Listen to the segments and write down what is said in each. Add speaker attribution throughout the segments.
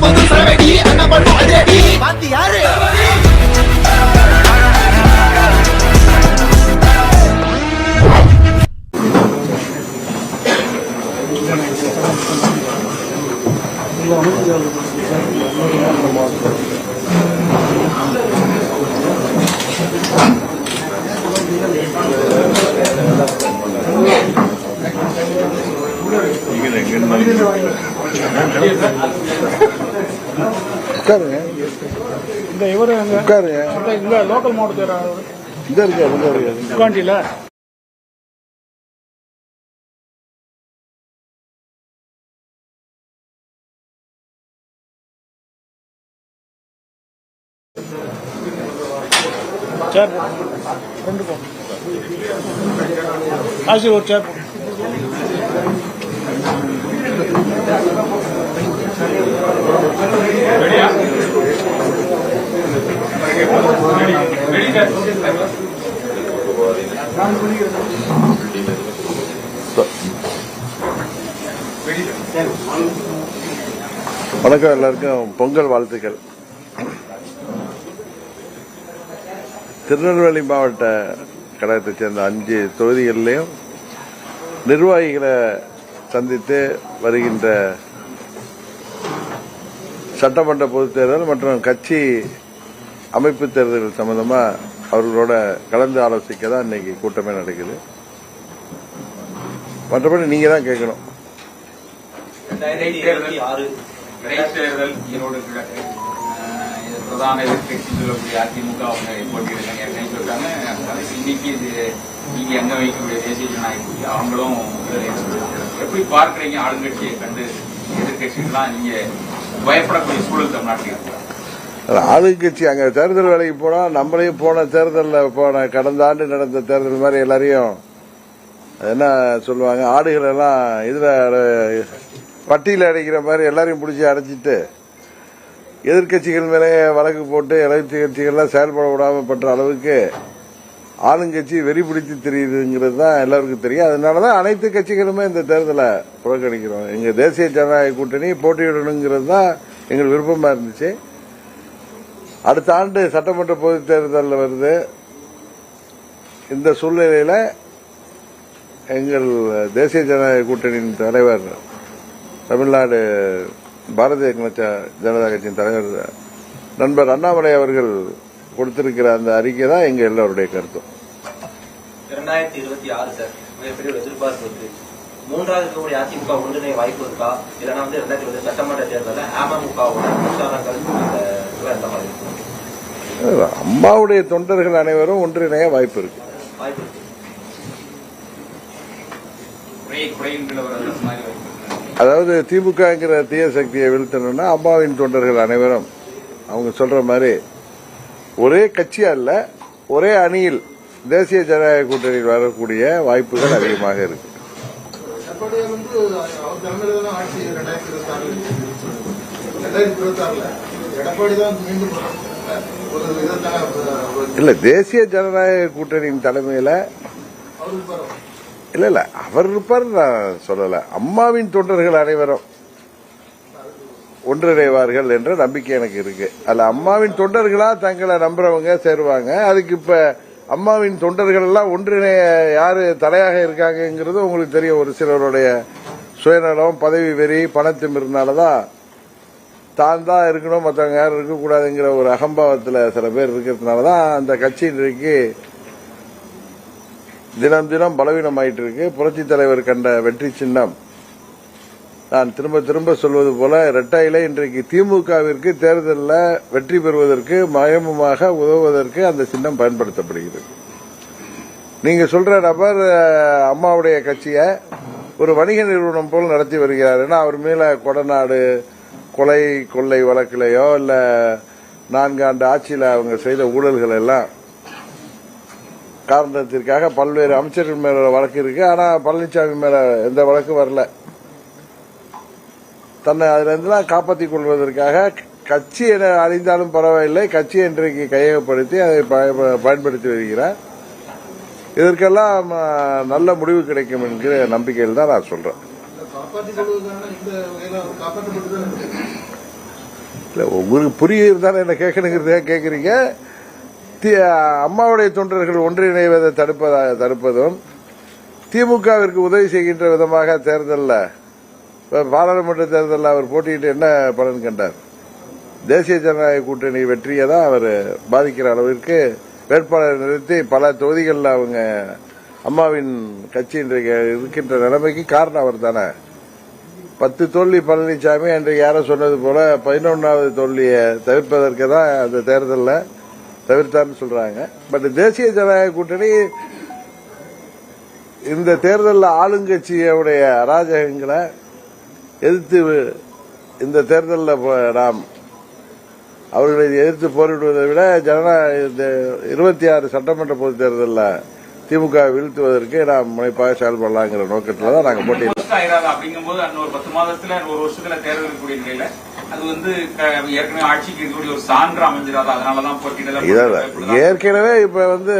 Speaker 1: பொது அண்ணன் பண்ணும் அதிரடி
Speaker 2: யாரு?
Speaker 3: உட்காருங்க.
Speaker 4: இந்த இவரு
Speaker 3: உட்காருங்க.
Speaker 4: இந்த லோக்கல் மாவட்டத்தில்
Speaker 3: இந்த இருக்காரு இந்த இருக்காரு.
Speaker 4: உட்காண்டியில. சேர். ரெண்டு போ ஆசி ஒரு சேர் போடு.
Speaker 3: வணக்கம் எல்லாருக்கும். பொங்கல் வாழ்த்துக்கள். திருநெல்வேலி மாவட்ட கழகத்தைச் சேர்ந்த அஞ்சு தொகுதிகளிலையும் நிர்வாகிகளை சந்தித்து வருகின்ற சட்டமன்ற பொதுத் தேர்தல் மற்றும் கட்சி அமைப்பு தேர்தல் சம்பந்தமா அவர்களோட கலந்து ஆலோசிக்க தான் இன்னைக்கு கூட்டமே நடக்குது. மற்றபடி நீங்க தான் கேட்கணும்.
Speaker 5: பிரதான எதிர்கட்சி சொல்லக்கூடிய அதிமுக அவங்க போட்டியிருக்காங்க ஏற்கனவே சொல்றாங்க இன்னைக்கு இது நீங்க எங்க வைக்கக்கூடிய தேசிய ஜனநாயக அவங்களும் எப்படி பார்க்கறீங்க ஆளுங்கட்சியை கண்டு எதிர்கட்சிகள்லாம் நீங்க பயப்படக்கூடிய சூழல் தமிழ்நாட்டில் இருக்கா?
Speaker 3: ஆளுங்கட்சி அங்க தேர்தல் வேலைக்கு போனா நம்மளையும் போன தேர்தலில் போன கடந்த ஆண்டு நடந்த தேர்தல் மாதிரி எல்லாரையும் என்ன சொல்லுவாங்க ஆடுகள் எல்லாம் இதுல பட்டியல அடைக்கிற மாதிரி எல்லாரையும் பிடிச்சி அடைச்சிட்டு எதிர்க்கட்சிகள் மேலே வழக்கு போட்டு எதிர்த்து கட்சிகள்லாம் செயல்பட விடாம பண்ற அளவுக்கு ஆளுங்கட்சி வெறி பிடித்து தெரியுதுங்கிறது தான் எல்லாருக்கும் தெரியும். அதனால தான் அனைத்து கட்சிகளுமே இந்த தேர்தலை புறக்கணிக்கிறோம். எங்க தேசிய ஜனநாயக கூட்டணி போட்டியிடணுங்கிறது தான் எங்கள் விருப்பமா இருந்துச்சு. அடுத்த ஆண்டு சட்டமன்ற பொதுத் தேர்தலில் வருது. இந்த சூழ்நிலையில் எங்கள் தேசிய ஜனநாயக கூட்டணியின் தலைவர் தமிழ்நாடு பாரதிய ஜனதா கட்சியின் தலைவர் நண்பர் அண்ணாமலை அவர்கள் கொடுத்திருக்கிற அந்த அறிக்கை தான் எங்க எல்லோருடைய கருத்தும்
Speaker 2: இரண்டாயிரத்தி இருபத்தி ஆறு சார் மிகப்பெரிய எதிர்பார்ப்பு இருக்கு. மூன்றாவது இருக்கக்கூடிய அதிமுக ஒன்றிணைய வாய்ப்பு இருக்கா? இல்லைன்னா வந்து இரண்டாயிரத்தி இருபது சட்டமன்ற தேர்தலில் அமமுகவோட பிரச்சாரங்கள் இந்த மாதிரி இருக்கும்
Speaker 3: அம்மாவுடைய தொண்டர்கள் அனைவரும் ஒன்றிணைய வாய்ப்பு இருக்கு. அதாவது திமுகங்கிற தீய சக்தியை வீழ்த்தணும்னா அம்மாவின் தொண்டர்கள் அனைவரும் அவங்க சொல்ற மாதிரி ஒரே கட்சியா இல்ல ஒரே அணியில் தேசிய ஜனநாயக கூட்டணியில் வரக்கூடிய வாய்ப்புகள் அதிகமாக இருக்கு.
Speaker 6: எடப்பாடி தான் மீண்டும்
Speaker 3: இல்ல தேசிய ஜனநாயக கூட்டணியின் தலைமையில இல்ல இல்ல அவர் இருப்பார் நான் சொல்லல. அம்மாவின் தொண்டர்கள் அனைவரும் ஒன்றிணைவார்கள் என்ற நம்பிக்கை எனக்கு இருக்கு. அல்ல அம்மாவின் தொண்டர்களா தங்களை நம்புறவங்க சேருவாங்க. அதுக்கு இப்ப அம்மாவின் தொண்டர்கள் எல்லாம் ஒன்றிணைய யாரு தலையாக இருக்காங்கங்கிறது உங்களுக்கு தெரியும். ஒரு சிலருடைய சுயநலம் பதவி வெறி பணத்திமிருந்தாலதான் தான் தான் இருக்கணும் மற்றவங்க யாரும் இருக்கக்கூடாதுங்கிற ஒரு அகம்பாவத்தில் சில பேர் இருக்கிறதுனால தான் அந்த கட்சி இன்றைக்கு தினம் தினம் பலவீனமாயிட்டு இருக்கு புரட்சி தலைவர் கண்ட வெற்றி சின்னம். நான் திரும்ப திரும்ப சொல்வது போல இரட்டையில இன்றைக்கு திமுகவிற்கு தேர்தலில் வெற்றி பெறுவதற்கு மயமுமாக உதவுவதற்கு அந்த சின்னம் பயன்படுத்தப்படுகிறது. நீங்க சொல்ற நபர் அம்மாவுடைய கட்சியை ஒரு வணிக நிறுவனம் போல் நடத்தி வருகிறார். ஏன்னா அவர் மேல கொடநாடு கொலை கொள்ளை வழக்கிலேயோ இல்ல நான்காண்டு ஆட்சியில் அவங்க செய்த ஊழல்கள் எல்லாம் காரணத்திற்காக பல்வேறு அமைச்சர்கள் மேல வழக்கு இருக்கு. ஆனா பழனிசாமி மேல எந்த வழக்கும் வரல. தன்னை அதுல காப்பாற்றிக் கொள்வதற்காக கட்சி என அழிந்தாலும் பரவாயில்லை. கட்சி இன்றைக்கு கையகப்படுத்தி அதை பய- பயன்படுத்தி வருகிறார். இதற்கெல்லாம் நல்ல முடிவு கிடைக்கும் என்கிற நம்பிக்கையில் தான் நான் சொல்றேன்.
Speaker 6: காப்பாற்றிக் கொள்வதற்கான இந்த வகையில அவர் காப்பாற்றப்பட்டு
Speaker 3: என்ன கேட்கணுங்கிறத கேட்குறீங்க தி- அம்மாவுடைய தொண்டர்கள் ஒன்றிணைவதை தடுப்பதா தடுப்பதும் திமுகவிற்கு உதவி செய்கின்ற விதமாக தேர்தலில் பாராளுமன்ற தேர்தலில் அவர் போட்டியிட்டு என்ன பலன் கண்டார்? தேசிய ஜனநாயக கூட்டணி வெற்றியை தான் அவர் பாதிக்கிற அளவிற்கு வேட்பாளரை நிறுத்தி பல தொகுதிகளில் அவங்க அம்மாவின் கட்சி இன்றைக்கு இருக்கின்ற நிலைமைக்கு காரணம் அவர் தானே பத்து தோல்வி பழனிசாமி அன்றைக்கு யாரோ சொன்னது போல பதினொன்றாவது தோல்வியை தவிர்ப்பதற்கு தான் அந்த தேர்தலில் தவிர்த்தார்னு சொல்றாங்க. பட் தேசிய ஜனநாயக கூட்டணி இந்த தேர்தலில் ஆளுங்கட்சியுடைய அராஜகங்களை எதிர்த்து இந்த தேர்தலில் நாம் அவர்களை எதிர்த்து போரிடுவதை விட ஜனநாயக இருபத்தி ஆறு சட்டமன்ற பொதுத் தேர்தலில் திமுக வீழ்த்துவதற்கு நாம் முனைப்பாக செயல்படலாங்கிற நோக்கத்தில் தான் நாங்கள் போட்டி
Speaker 5: அப்படிங்கும்போது அந்த ஒரு பத்து மாதத்துல ஒரு வருஷத்துல தேர்தல் இருக்கக்கூடிய நிலையில அது வந்து க- ஏற்கனவே ஆட்சிக்கு இருக்கக்கூடிய ஒரு சான்று அமைஞ்சிடாது? அதனாலதான் போட்டியிடல.
Speaker 3: இதான் ஏற்கனவே இப்ப வந்து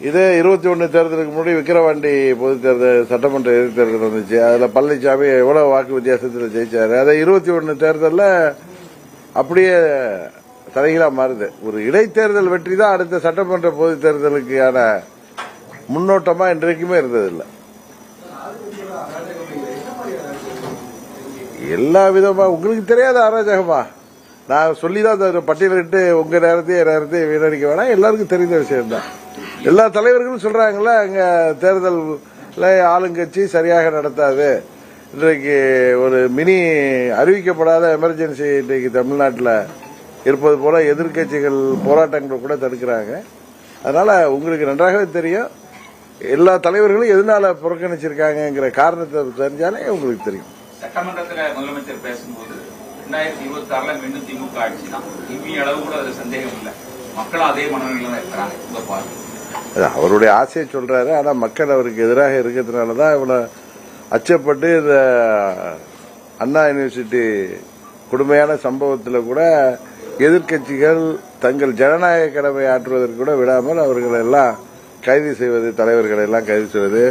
Speaker 3: இதே இருபத்தி ஒன்னு தேர்தலுக்கு முன்னாடி விக்கிரவாண்டி பொது தேர்தல் சட்டமன்ற இடைத்தேர்தல் வந்துச்சு. அதுல பழனிசாமி எவ்வளவு வாக்கு வித்தியாசத்தில் ஜெயிச்சாரு. அதை இருபத்தி ஒன்னு தேர்தல்ல அப்படியே தலைகீழா மாறுது. ஒரு இடைத்தேர்தல் வெற்றி தான் அடுத்த சட்டமன்ற பொது தேர்தலுக்கான முன்னோட்டமா இன்றைக்குமே இருந்ததில்லை. எல்லா விதமா உங்களுக்கு தெரியாத அராஜகமா நான் சொல்லி தான் அந்த பட்டியலிட்டு உங்க நேரத்தையும் என் நேரத்தையும் வீணடிக்க வேணாம். எல்லாருக்கும் தெரிந்த விஷயம் தான் எல்லா தலைவர்களும் சொல்றாங்களா அங்க தேர்தல் ஆளுங்கட்சி சரியாக நடத்தாது. இன்றைக்கு ஒரு மினி அறிவிக்கப்படாத எமர்ஜென்சி இன்றைக்கு தமிழ்நாட்டில் இருப்பது போல எதிர்க்கட்சிகள் போராட்டங்களை கூட தடுக்கிறாங்க. அதனால உங்களுக்கு நன்றாகவே தெரியும். எல்லா தலைவர்களும் எதனால புறக்கணிச்சிருக்காங்கங்கிற காரணத்தை தெரிஞ்சாலே உங்களுக்கு தெரியும்.
Speaker 5: சட்டமன்றத்துல முதலமைச்சர் பேசும்போது ரெண்டாயிரத்தி இருபத்தி ஆறுல மீண்டும் திமுக ஆட்சி தான் இம்மி அளவு கூட அதுல சந்தேகம் இல்லை. மக்களும் அதே மனநிலையில தான் இருக்கிறாங்க. இந்த பார்வை
Speaker 3: அது அவருடைய ஆசையை சொல்றாரு. ஆனா மக்கள் அவருக்கு எதிராக இருக்கிறதுனால தான் இவ்வளவு அச்சப்பட்டு இந்த அண்ணா யூனிவர்சிட்டி கொடுமையான சம்பவத்தில் கூட எதிர்க்கட்சிகள் தங்கள் ஜனநாயக கடமை ஆற்றுவதற்கு கூட விடாமல் அவர்களை எல்லாம் கைது செய்வது தலைவர்களை எல்லாம் கைது செய்வது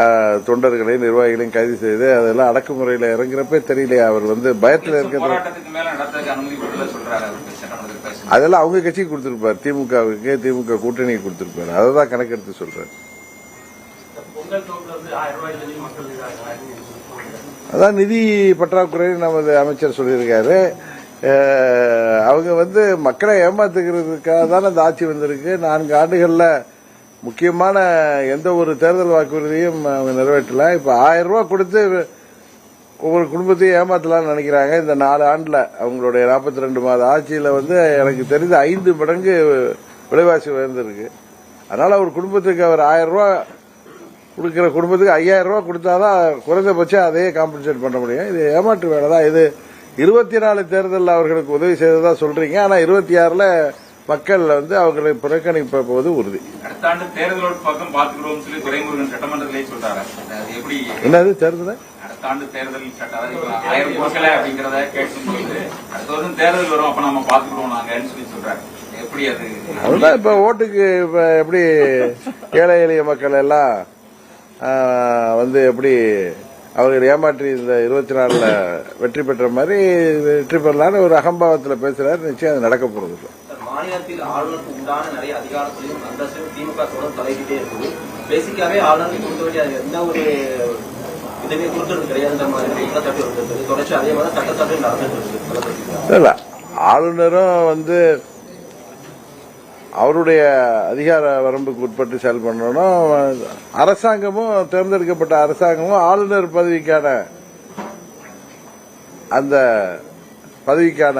Speaker 3: ஆஹ், தொண்டர்களையும் நிர்வாகிகளையும் கைது செய்து அதெல்லாம் அடக்குமுறையில் இறங்குறப்பே தெரியலையா அவர் வந்து பயத்தில் இருக்கிறது.
Speaker 5: போராட்டத்துக்கு மேல நடத்துறதுக்கு அனுமதி கொடுக்கல சொல்றாரு அவருக்கு சட்டமன்றத்தில் பேசும்போது.
Speaker 3: அதெல்லாம் அவங்க கட்சிக்கு கொடுத்திருப்பார். திமுகவுக்கு திமுக கூட்டணிக்கு கொடுத்திருப்பார். அதை தான் கணக்கெடுத்து சொல்றேன் அதான் நிதி பற்றாக்குறை நமது அமைச்சர் சொல்லியிருக்காரு. அவங்க வந்து மக்களை ஏமாத்துக்கிறதுக்காக தானே அந்த ஆட்சி வந்திருக்கு. நான்கு ஆண்டுகள்ல முக்கியமான எந்த ஒரு தேர்தல் வாக்குறுதியும் அவங்க நிறைவேற்றல. இப்ப ஆயிரம் ரூபாய் கொடுத்து ஒவ்வொரு குடும்பத்தையும் ஏமாத்தலாம்னு நினைக்கிறாங்க. இந்த நாலு ஆண்டுல அவங்களுடைய நாற்பத்தி ரெண்டு மாத ஆட்சியில வந்து எனக்கு தெரிஞ்ச ஐந்து மடங்கு விலைவாசி உயர்ந்திருக்கு. அதனால ஒரு குடும்பத்துக்கு அவர் ஆயிரம் ரூபா கொடுக்குற குடும்பத்துக்கு ஐயாயிரம் ரூபா கொடுத்தாதான் குறைந்தபட்சம் அதையே காம்பன்சேட் பண்ண முடியும். இது ஏமாற்று வேலை தான் இது இருபத்தி நாலு தேர்தலில் அவர்களுக்கு உதவி செய்ததா சொல்றீங்க. ஆனா இருபத்தி ஆறுல மக்கள் வந்து அவர்களை புறக்கணிப்பது உறுதி. என்னது தேர்தல்? அதுதான் இப்ப ஓட்டுக்கு இப்ப எப்படி ஏழை எளிய மக்கள் எல்லாம் வந்து எப்படி அவர்கள் ஏமாற்றி இந்த இருபத்தி நாலுல வெற்றி பெற்ற மாதிரி வெற்றி பெறலான்னு ஒரு அகம்பாவத்துல பேசுறாரு நிச்சயம் அது நடக்க போறது இல்லை.
Speaker 2: மாநிலத்தில் ஆளுநருக்கு உண்டான நிறைய அதிகாரத்திலையும் அந்தஸ்தையும் திமுக தொடர்ந்து தலையிட்டே இருக்குது. பேசிக்காவே ஆளுநருக்கு கொடுக்க வேண்டிய எந்த ஒரு இதுவுமே கொடுக்கறது கிடையாதுன்ற மாதிரி குற்றச்சாட்டு இருந்தது. தொடர்ச்சி அதே மாதிரி சட்டசபையில் நடந்துட்டு இருக்கு
Speaker 3: ஆளுநரும் வந்து அவருடைய அதிகார வரம்புக்கு உட்பட்டு செயல்படணும் அரசாங்கமும் தேர்ந்தெடுக்கப்பட்ட அரசாங்கமும் ஆளுநர் பதவிக்கான அந்த பதவிக்கான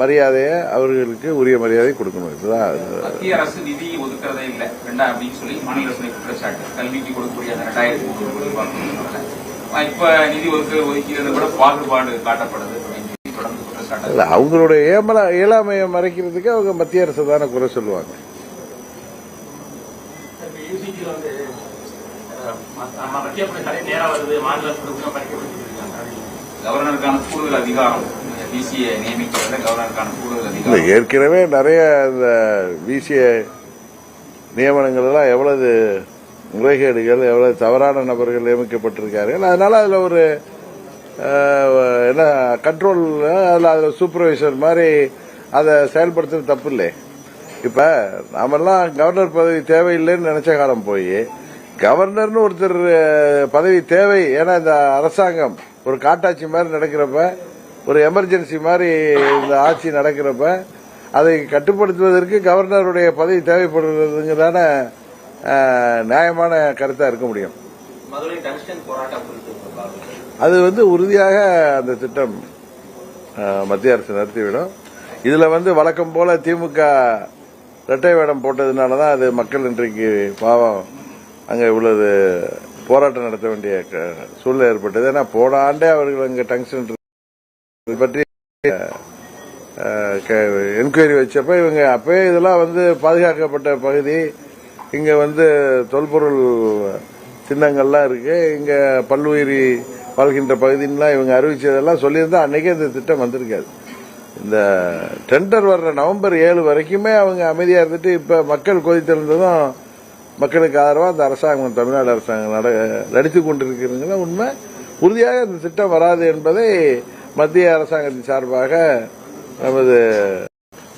Speaker 3: மரியாதையை அவர்களுக்கு உரிய மரியாதை கொடுக்கணும். இதுதான் இது.
Speaker 5: மத்திய அரசு நிதி ஒதுக்குறதே இல்ல. ரெண்டா அப்படின்னு சொல்லி மாநில அரசு குற்றச்சாட்டு. கல்விக்கு கொடுக்கக்கூடிய அந்த ரெண்டாயிரத்தி முந்நூறு கோடி ரூபாய். இப்ப நிதி ஒதுக்க ஒதுக்கிறது கூட பாகுபாடு காட்டப்படுது
Speaker 3: இல்ல அவங்களுடைய ஏமல இயலாமையை மறைக்கிறதுக்கு அவங்க மத்திய அரசு தானே குறை சொல்லுவாங்க.
Speaker 7: மத்திய பிரதேச நேரம் வருது மாநில அரசு படிக்கப்பட்டு
Speaker 5: கவர்னருக்கான கூடுதல் அதிகாரம். டிசியை நியமிக்கிறதுல கவர்னருக்கான கூடுதல்
Speaker 3: இல்ல
Speaker 5: அதிகாரம்.
Speaker 3: ஏற்கனவே நிறைய இந்த வீசிய நியமனங்கள் எல்லாம் எவ்வளவு முறைகேடுகள் எவ்வளவு தவறான நபர்கள் நியமிக்கப்பட்டிருக்கார்கள். அதனால அதுல ஒரு என்ன கண்ட்ரோல் அதில் அதில் சூப்பர்வைசர் மாதிரி அதை செயல்படுத்துறது தப்பு இல்லை இப்ப நாமெல்லாம் கவர்னர் பதவி தேவையில்லைன்னு நினைச்ச காலம் போய் கவர்னர்னு ஒருத்தர் பதவி தேவை. ஏன்னா இந்த அரசாங்கம் ஒரு காட்டாட்சி மாதிரி நடக்கிறப்ப ஒரு எமர்ஜென்சி மாதிரி இந்த ஆட்சி நடக்கிறப்ப அதை கட்டுப்படுத்துவதற்கு கவர்னருடைய பதவி தேவைப்படுறதுங்கிறதான நியாயமான கருத்தா இருக்க முடியும். அது வந்து உறுதியாக அந்த திட்டம் மத்திய அரசு நடத்திவிடும் இதுல வந்து வழக்கம் போல திமுக இரட்டை வேடம் போட்டதுனால தான் அது மக்கள் இன்றைக்கு பாவம் அங்க இவ்வளவு போராட்டம் நடத்த வேண்டிய சூழ்நிலை ஏற்பட்டது. ஏன்னா போன ஆண்டே அவர்கள் அங்க டங்ஷன் இது பற்றி என்கொயரி வச்சப்ப இவங்க அப்பவே இதெல்லாம் வந்து பாதுகாக்கப்பட்ட பகுதி. இங்க வந்து தொல்பொருள் சின்னங்கள்லாம் இருக்கு. இங்க பல்லுயிரி வாழ்கின்ற பகுதின்லாம் இவங்க அறிவிச்சதெல்லாம் சொல்லியிருந்தா அன்னைக்கே இந்த திட்டம் வந்திருக்காது. இந்த டெண்டர் வர்ற நவம்பர் ஏழு வரைக்குமே அவங்க அமைதியா இருந்துட்டு இப்ப மக்கள் கொதித்திருந்ததும் மக்களுக்கு ஆதரவா அந்த அரசாங்கம் தமிழ்நாடு அரசாங்கம் நட நடித்து கொண்டிருக்கிறதுங்களா உண்மை. உறுதியாக இந்த திட்டம் வராது என்பதை மத்திய அரசாங்கத்தின் சார்பாக நமது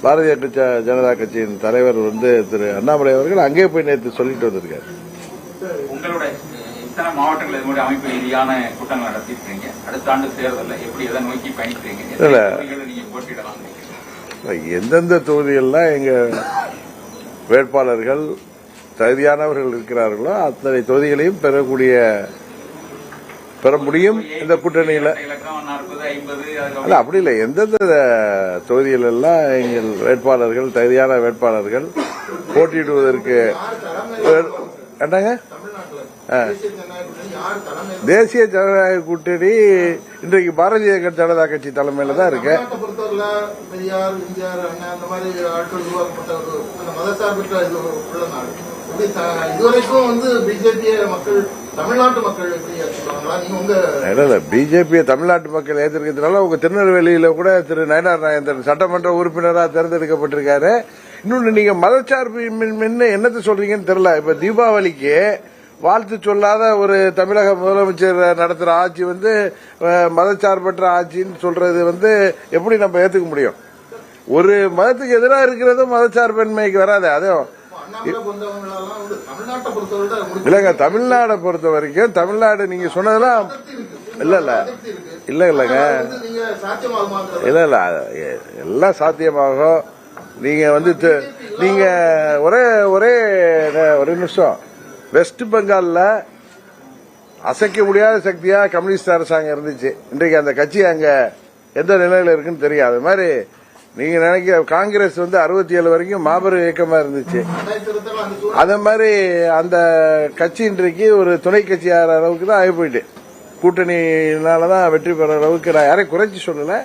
Speaker 3: பாரதிய ஜ- ஜனதா கட்சியின் தலைவர் வந்து திரு அண்ணாமலை அவர்கள் அங்கே போய் நேற்று சொல்லிட்டு வந்திருக்காரு
Speaker 5: இத்தனை மாவட்டங்கள் இது மாதிரி அமைப்பு ரீதியான கூட்டங்கள் நடத்திருக்கீங்க அடுத்த ஆண்டு தேர்தலில் எப்படி எதை நோக்கி பயணிக்கிறீங்க எத்தனை
Speaker 3: இல்ல.
Speaker 5: தொகுதிகளை நீங்க போட்டியிடலாம் நினைக்கிறீங்க?
Speaker 3: எந்தெந்த தொகுதிகள்லாம் எங்க வேட்பாளர்கள் தகுதியானவர்கள் இருக்கிறார்களோ அத்தனை தொகுதிகளையும் பெறக்கூடிய பெற முடியும் இந்த கூட்டணியில. அல்ல அப்படி இல்லை. எந்தெந்த தொகுதிகள் எல்லாம் எங்கள் வேட்பாளர்கள் தகுதியான வேட்பாளர்கள் போட்டியிடுவதற்கு என்னங்க.
Speaker 6: தேசிய ஜனநாயக கூட்டணி யார் தலைமை
Speaker 3: தேசிய ஜனநாயக கூட்டணி இன்றைக்கு பாரதிய ஜனதா கட்சி தலைமையில தான் இருக்கு.
Speaker 6: இதுவரைக்கும் வந்து பிஜேபியை மக்கள் தமிழ்நாட்டு மக்கள் எப்படி
Speaker 3: தமிழ்நாட்டு மக்கள் ஏற்றிருக்கிறதுனால உங்க திருநெல்வேலியில கூட திரு நயனார் நாயந்தர் சட்டமன்ற உறுப்பினராக தேர்ந்தெடுக்கப்பட்டிருக்காரு. இன்னொன்னு நீங்க மதச்சார்பு மின்னு என்னத்தை சொல்றீங்கன்னு தெரியல. இப்ப தீபாவளிக்கு வாழ்த்து சொல்லாத ஒரு தமிழக முதலமைச்சர் நடத்துற ஆட்சி வந்து மதச்சார்பற்ற ஆட்சின்னு சொல்றது வந்து எப்படி நம்ம ஏத்துக்க முடியும்? ஒரு மதத்துக்கு எதிராக இருக்கிறதும் மதச்சார்பின்மைக்கு வராது. அதுவும் இல்லங்க தமிழ்நாடை பொறுத்த வரைக்கும் தமிழ்நாடு நீங்க சொன்னதெல்லாம் இல்ல இல்ல. இல்ல இல்லங்க. இல்ல இல்ல. எல்லாம் சாத்தியமாகும். நீங்க வந்து நீங்க ஒரே ஒரே ஒரு நிமிஷம். வெஸ்ட் பெங்கால்ல அசைக்க முடியாத சக்தியா கம்யூனிஸ்ட் அரசாங்கம் இருந்துச்சு. இன்றைக்கு அந்த கட்சி அங்க எந்த நிலையில இருக்குன்னு தெரியும் அது மாதிரி நீங்க நினைக்கிற காங்கிரஸ் வந்து அறுபத்தி ஏழு வரைக்கும் மாபெரும் இயக்கமா இருந்துச்சு.
Speaker 6: ரெண்டாயிரத்தி
Speaker 3: அதே மாதிரி அந்த கட்சி இன்றைக்கு ஒரு துணை கட்சி ஆகிற அளவுக்கு தான் ஆகி போயிட்டு. கூட்டணியினாலதான் வெற்றி பெற அளவுக்கு நான் யாரையும் குறைச்சி சொல்லல.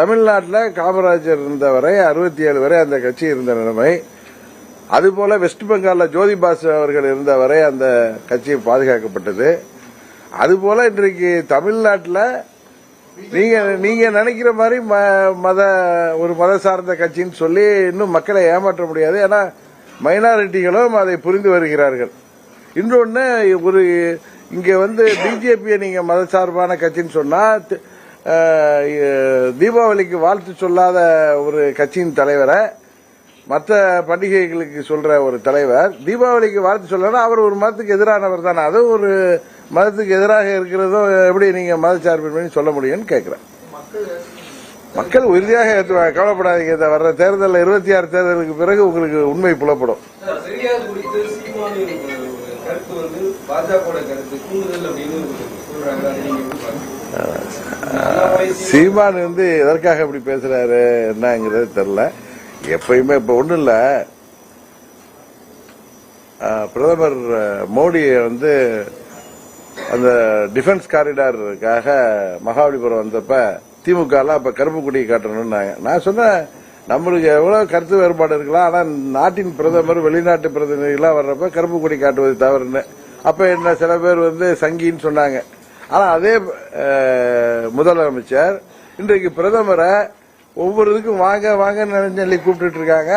Speaker 3: தமிழ்நாட்டில் காமராஜர் இருந்த வரை அறுபத்தி ஏழு வரை அந்த கட்சி இருந்த நிலைமை. அதுபோல வெஸ்ட் பெங்காலில் ஜோதி பாசு அவர்கள் இருந்த வரை அந்த கட்சி பாதுகாக்கப்பட்டது. அதுபோல இன்றைக்கு தமிழ்நாட்டில் நீங்க நீங்க நினைக்கிற மாதிரி ம- மத ஒரு மத சார்ந்த கட்சின்னு சொல்லி இன்னும் மக்களை ஏமாற்ற முடியாது. ஏன்னா மைனாரிட்டிகளும் அதை புரிந்து வருகிறார்கள். இன்னொன்னு ஒரு இங்க வந்து பிஜேபியை நீங்க மதசார்பான கட்சின்னு சொன்னா தீபாவளிக்கு வாழ்த்து சொல்லாத ஒரு கட்சியின் தலைவரை மற்ற பண்டிகைகளுக்கு சொல்ற ஒரு தலைவர் தீபாவளிக்கு வாழ்த்து சொல்லனா அவர் ஒரு மதத்துக்கு எதிரானவர் தானே. அதுவும் ஒரு மதத்துக்கு எதிராக இருக்கிறதும் எப்படி நீங்க மதச்சார்பின்மை சொல்ல முடியும்னு கேட்கிறேன் மக்கள் உறுதியாக ஏற்றுவாங்க கவலைப்படாதீங்க வர்ற தேர்தலில் இருபத்தி ஆறு தேர்தலுக்கு பிறகு உங்களுக்கு உண்மை புலப்படும். சீமான் வந்து எதற்காக இப்படி பேசுறாரு என்னங்கிறது தெரியல. எப்பயுமே இப்ப ஒண்ணும் இல்ல. பிரதமர் அஹ், மோடி வந்து அந்த டிஃபென்ஸ் காரிடாருக்காக மகாபலிபுரம் வந்தப்ப திமுக எல்லாம் இப்ப கருப்பு கொடி காட்டணும்னாங்க நான் சொன்னேன். நம்மளுக்கு எவ்வளவு கருத்து வேறுபாடு இருக்கலாம். ஆனா நாட்டின் பிரதமர் வெளிநாட்டு பிரதிநிதிகளா வர்றப்ப கருப்பு கொடி காட்டுவது தவறுன்னு. அப்ப என்ன சில பேர் வந்து சங்கின்னு சொன்னாங்க. ஆனா அதே முதலமைச்சர் இன்றைக்கு பிரதமரை ஒவ்வொரு இதுக்கும் வாங்க வாங்கன்னு நினைச்சு கூப்பிட்டு இருக்காங்க.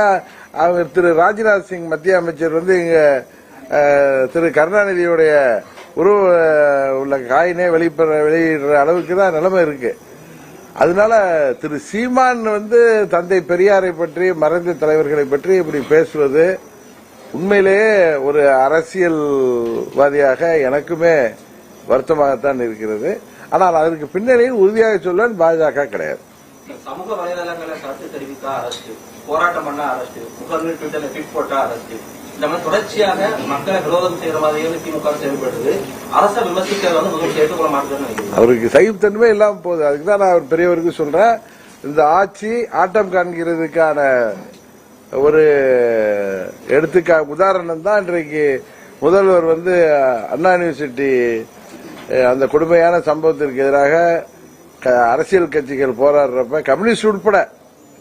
Speaker 3: அவர் திரு ராஜ்நாத் சிங் மத்திய அமைச்சர் வந்து இங்க திரு கருணாநிதியுடைய உருவ உள்ள காயினே வெளிப்பற வெளியிடுற அளவுக்கு தான் நிலைமை இருக்கு. அதனால திரு சீமான் வந்து தந்தை பெரியாரை பற்றி மறைந்த தலைவர்களை பற்றி இப்படி பேசுவது உண்மையிலேயே ஒரு அரசியல்வாதியாக எனக்குமே வருத்தமாகத்தான் இருக்கிறது. ஆனால் அதற்கு பின்னணியில் உறுதியாக சொல்வேன் பாஜக கிடையாது.
Speaker 2: சமூக வலைதளங்களை கருத்து தெரிவித்தா அரசு போராட்டம் பண்ண அரசு முகநூல் ட்விட்டர்ல ட்வீட் போட்டா அரசு இந்த மாதிரி தொடர்ச்சியாக மக்களை விரோதம் செய்யற மாதிரியே திமுக செயல்படுது. அரச விமர்சிக்கிறது வந்து முதல் ஏற்றுக்கொள்ள மாட்டேன்னு
Speaker 3: அவருக்கு சகிப்புத்தன்மை இல்லாம போகுது. அதுக்கு தான் நான் அவர் பெரியவருக்கு சொல்றேன். இந்த ஆட்சி ஆட்டம் காண்கிறதுக்கான ஒரு எடுத்துக்கா உதாரணம் தான் இன்றைக்கு முதல்வர் வந்து அண்ணா யூனிவர்சிட்டி அந்த கொடுமையான சம்பவத்திற்கு எதிராக க- அரசியல் கட்சிகள் போராடுறப்ப கம்யூனிஸ்ட் உட்பட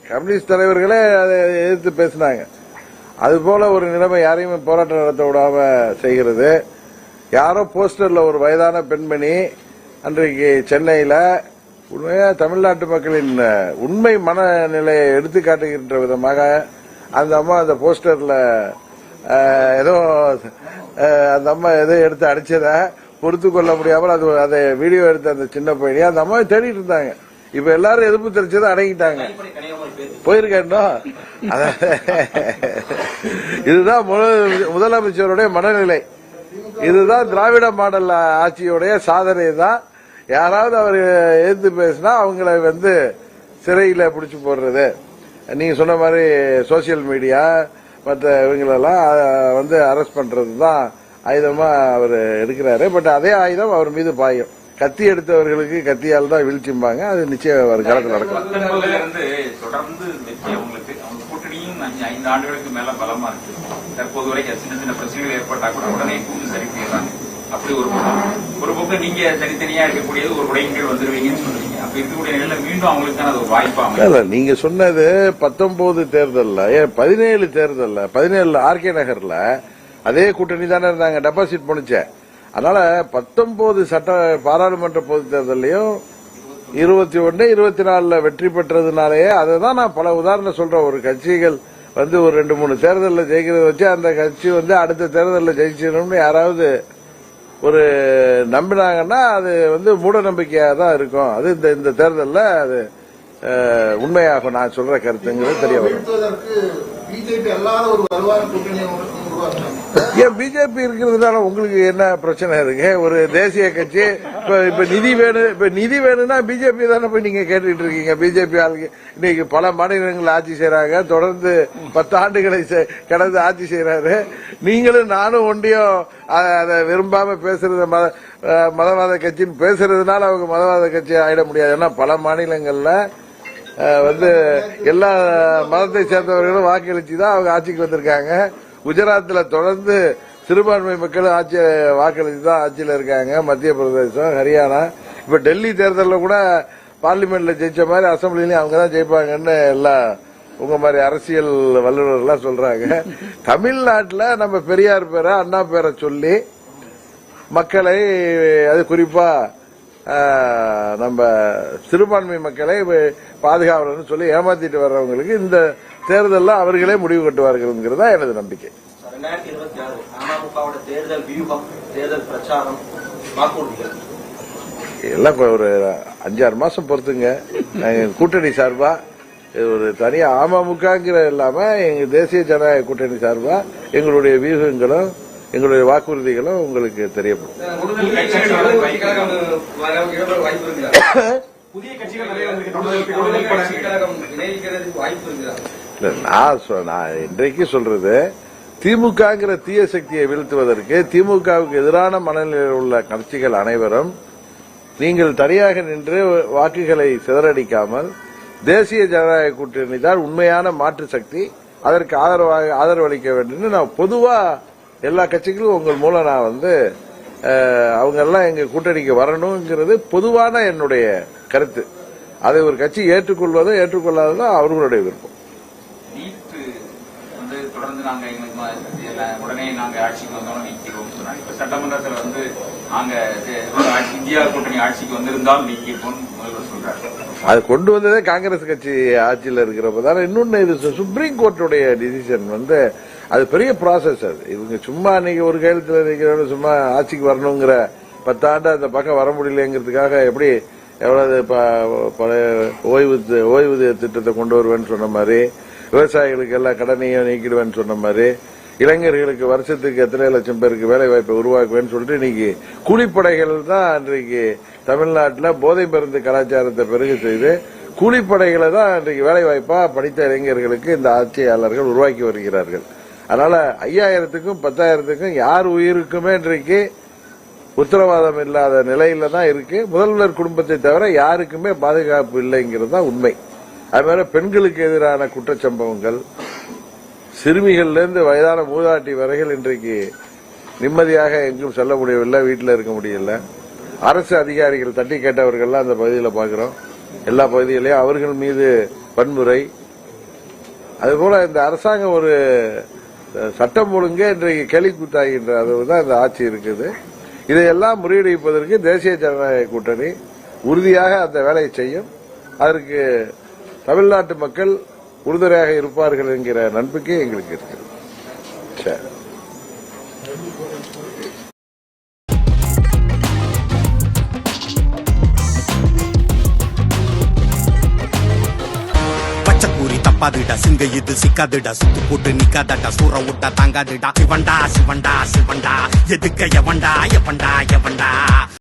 Speaker 3: கம்யூனிஸ்ட் தலைவர்களே அதை எதிர்த்து பேசினாங்க. அதுபோல ஒரு நிலைமை யாரையுமே போராட்டம் நடத்த விடாம செய்கிறது. யாரோ போஸ்டர்ல ஒரு வயதான பெண்மணி அன்றைக்கு சென்னையில உண்மையா தமிழ்நாட்டு மக்களின் உண்மை மனநிலையை எடுத்து காட்டுகின்ற விதமாக அந்த அம்மா அந்த போஸ்டர்ல ஏதோ அந்த அம்மா ஏதோ எடுத்து அடிச்சத பொறுத்து கொள்ள முடியாமல் அது அதை வீடியோ எடுத்த அந்த சின்ன பையனி அந்த அம்மாவை தேடிட்டு இருந்தாங்க. இப்ப எல்லாரும் எதிர்ப்பு தெரிச்சதை அடங்கிட்டாங்க
Speaker 2: தனிப்படை
Speaker 3: இதுதான் முதல்- முதலமைச்சருடைய மனநிலை. இதுதான் திராவிட மாடல் ஆட்சியுடைய சாதனை தான் யாராவது அவர் எதிர்த்து பேசினா அவங்கள வந்து சிறையில பிடிச்சி போடுறது. நீங்க சொன்ன மாதிரி சோசியல் மீடியா மற்ற இவங்களெல்லாம் வந்து அரெஸ்ட் பண்றது தான் ஆயுதமா அவர் எடுக்கிறாரு. பட் அதே ஆயுதம் அவர் மீது பாயும். கத்தி எடுத்தவர்களுக்கு கத்தியால் தான் வீழ்ச்சிம்பாங்க. அது நிச்சயம் ஒரு காலத்தில்
Speaker 5: இருந்து தொடர்ந்து வெற்றி அவங்களுக்கு அவங்க கூட்டணியும் ஐந்து ஆண்டுகளுக்கு மேல பலமா இருக்கு. தற்போது வரைக்கும் சின்ன சின்ன பிரச்சனைகள் ஏற்பட்டா கூட உடனே கூண்டு சரி செய்யறாங்க அப்படி ஒரு ஒரு பக்கம் நீங்க தனித்தனியா இருக்கக்கூடியது ஒரு உடையின் கீழ் வந்துருவீங்கன்னு சொல்றீங்க. அப்ப இருக்கக்கூடிய நிலையில மீண்டும் அவங்களுக்கான அது வாய்ப்பா.
Speaker 3: இல்ல நீங்க சொன்னது பத்தொன்பது தேர்தல்ல ஏன் பதினேழு தேர்தல்ல பதினேழுல ஆர்கே நகர்ல அதே கூட்டணி தானே இருந்தாங்க. டெபாசிட் பண்ணுச்சே அதனால பத்தொன்பது சட்ட பாராளுமன்ற பொது தேர்தலையும் இருபத்தி ஒன்னு இருபத்தி நாலுல வெற்றி பெற்றதுனாலேயே அதை தான் நான் பல உதாரணம் சொல்றேன். ஒரு கட்சிகள் வந்து ஒரு ரெண்டு மூணு தேர்தலில் ஜெயிக்கிறத வச்சு அந்த கட்சி வந்து அடுத்த தேர்தலில் ஜெயிச்சிடணும்னு யாராவது ஒரு நம்பினாங்கன்னா அது வந்து மூட நம்பிக்கையாக தான் இருக்கும். அது இந்த இந்த தேர்தலில் அது உண்மையாகும் நான் சொல்ற கருத்துங்கிறது தெரிய வரும். ஏன் பிஜேபி இருக்கிறதுனால உங்களுக்கு என்ன பிரச்சனை இருக்கு? ஒரு தேசிய கட்சி இப்ப இப்ப நிதி வேணும் இப்ப நிதி வேணும்னா பிஜேபி தானே போய் நீங்க கேட்டுட்டு இருக்கீங்க? பிஜேபி ஆளுக்கு இன்னைக்கு பல மாநிலங்கள் ஆட்சி செய்யறாங்க தொடர்ந்து பத்து ஆண்டுகளை செ- கடந்து ஆட்சி செய்யறாரு நீங்களும் நானும் ஒண்டியும் அதை விரும்பாம பேசுறது மத- மதவாத கட்சின்னு பேசுறதுனால அவங்க மதவாத கட்சி ஆயிட முடியாது. ஏன்னா பல மாநிலங்கள்ல வந்து எல்லா மதத்தை சேர்ந்தவர்களும் வாக்களிச்சு தான் அவங்க ஆட்சிக்கு வந்திருக்காங்க. குஜராத்தில் தொடர்ந்து சிறுபான்மை மக்கள் ஆட்சி வாக்களித்து தான் ஆட்சியில் இருக்காங்க. மத்திய பிரதேசம் ஹரியானா. இப்போ டெல்லி தேர்தலில் கூட பார்லிமெண்ட்ல ஜெயிச்ச மாதிரி அசம்பிளிலையும் அவங்க தான் ஜெயிப்பாங்கன்னு எல்லாம் உங்க மாதிரி அரசியல் வல்லுநர்லாம் சொல்றாங்க. தமிழ்நாட்டில் நம்ம பெரியார் பேரை அண்ணா பேரை சொல்லி மக்களை அது குறிப்பா நம்ம சிறுபான்மை மக்களை பாதுகாவலன்னு சொல்லி ஏமாத்திட்டு வர்றவங்களுக்கு இந்த தேர்தலில் அவர்களே முடிவு கட்டுவார்கள்ங்கிறது தான் எனது நம்பிக்கை.
Speaker 2: ரெண்டாயிரத்தி இருபத்தி ஆறு அமமுகவோட தேர்தல் வியூகம் தேர்தல் பிரச்சாரம் வாக்குறுதிகள்.
Speaker 3: எல்லாம் ஒரு அஞ்சாறு மாசம் பொறுத்துங்க. கூட்டணி சார்பா ஒரு தனியா அமமுகங்கிற இல்லாம எங்க தேசிய ஜனநாயக கூட்டணி சார்பா எங்களுடைய வியூகங்களும் எங்களுடைய வாக்குறுதிகளும் உங்களுக்கு தெரியப்படும்.
Speaker 7: புதிய கட்சிகள்
Speaker 8: வாய்ப்பு இருக்குதா
Speaker 3: இல்ல நான் சொ- நான் இன்றைக்கு சொல்றது திமுகங்கிற தீய சக்தியை வீழ்த்துவதற்கு திமுகவுக்கு எதிரான மனநிலையில் உள்ள கட்சிகள் அனைவரும் நீங்கள் தனியாக நின்று வாக்குகளை சிதறடிக்காமல் தேசிய ஜனநாயக கூட்டணி தான் உண்மையான மாற்று சக்தி அதற்கு ஆதரவாக ஆதரவளிக்க வேண்டும் நான் பொதுவா எல்லா கட்சிகளும் உங்கள் மூலம் நான் வந்து அவங்க எல்லாம் எங்க கூட்டணிக்கு வரணுங்கிறது பொதுவான என்னுடைய கருத்து. அதை ஒரு கட்சி ஏற்றுக்கொள்வதோ ஏற்றுக்கொள்ளாததோ அவர்களுடைய விருப்பம்.
Speaker 5: வந்து நாங்க எங்களுக்கு உடனே நாங்க ஆட்சிக்கு வந்தோம் நீக்கிறோம். சொன்னாங்க. இப்ப சட்டமன்றத்துல வந்து நாங்க இந்தியா கூட்டணி ஆட்சிக்கு வந்திருந்தால் நீக்கிப்போம் முதல்வர் சொல்றாரு.
Speaker 3: அது கொண்டு வந்ததே காங்கிரஸ் கட்சி ஆட்சியில் இருக்கிறப்ப தானே. இன்னொன்னு இது சுப்ரீம் கோர்ட்டுடைய டிசிஷன் வந்து அது பெரிய ப்ராசஸ் அது. இவங்க சும்மா நீங்க ஒரு கையெழுத்தில் நிற்கிறவங்க சும்மா ஆட்சிக்கு வரணுங்கிற பத்தாண்டு அந்த பக்கம் வர முடியலங்கிறதுக்காக எப்படி எவ்வளவு பழைய ஓய்வு ஓய்வூதிய திட்டத்தை கொண்டு வருவேன்னு சொன்ன மாதிரி விவசாயிகளுக்கு எல்லா கடனையும் நீக்கிடுவேன்னு சொன்ன மாதிரி இளைஞர்களுக்கு வருஷத்துக்கு எத்தனை லட்சம் பேருக்கு வேலை வாய்ப்பை உருவாக்குவேன்னு சொல்லிட்டு இன்னைக்கு கூலிப்படைகள் தான் இன்றைக்கு தமிழ்நாட்டில் போதை மருந்து கலாச்சாரத்தை பெருக செய்து கூலிப்படைகளை தான் இன்றைக்கு வேலை வாய்ப்பா படித்த இளைஞர்களுக்கு இந்த ஆட்சியாளர்கள் உருவாக்கி வருகிறார்கள். அதனால ஐயாயிரத்துக்கும் பத்தாயிரத்துக்கும் யார் உயிருக்குமே இன்றைக்கு உத்தரவாதம் இல்லாத நிலையில தான் இருக்கு. முதல்வர் குடும்பத்தை தவிர யாருக்குமே பாதுகாப்பு இல்லைங்கிறது தான் உண்மை. அதுமாதிரி பெண்களுக்கு எதிரான குற்றச்சம்பவங்கள் சிறுமிகள்லேருந்து வயதான மூதாட்டி வரைகள் இன்றைக்கு நிம்மதியாக எங்கும் செல்ல முடியவில்லை வீட்டில் இருக்க முடியல. அரசு அதிகாரிகள் தட்டி கேட்டவர்கள்லாம் அந்த பகுதியில் பார்க்குறோம். எல்லா பகுதிகளையும் அவர்கள் மீது வன்முறை. அதுபோல இந்த அரசாங்கம் ஒரு சட்டம் ஒழுங்கே இன்றைக்கு கேலி கூத்தாகின்ற அளவு தான் இந்த ஆட்சி இருக்குது. இதையெல்லாம் முறியடிப்பதற்கு தேசிய ஜனநாயக கூட்டணி உறுதியாக அந்த வேலையை செய்யும். அதற்கு தமிழ்நாட்டு மக்கள் உறுதுணையாக இருப்பார்கள் என்கிற நம்பிக்கை எங்களுக்கு இருக்குது சரி.
Speaker 9: தப்பாதுடா சிங்க இது சிக்காதுடா சுத்து போட்டு நிக்காதடா சூற விட்டா தாங்காதுடா. சிவண்டா சிவண்டா சிவண்டா எதுக்க எவண்டா எவண்டா எவண்டா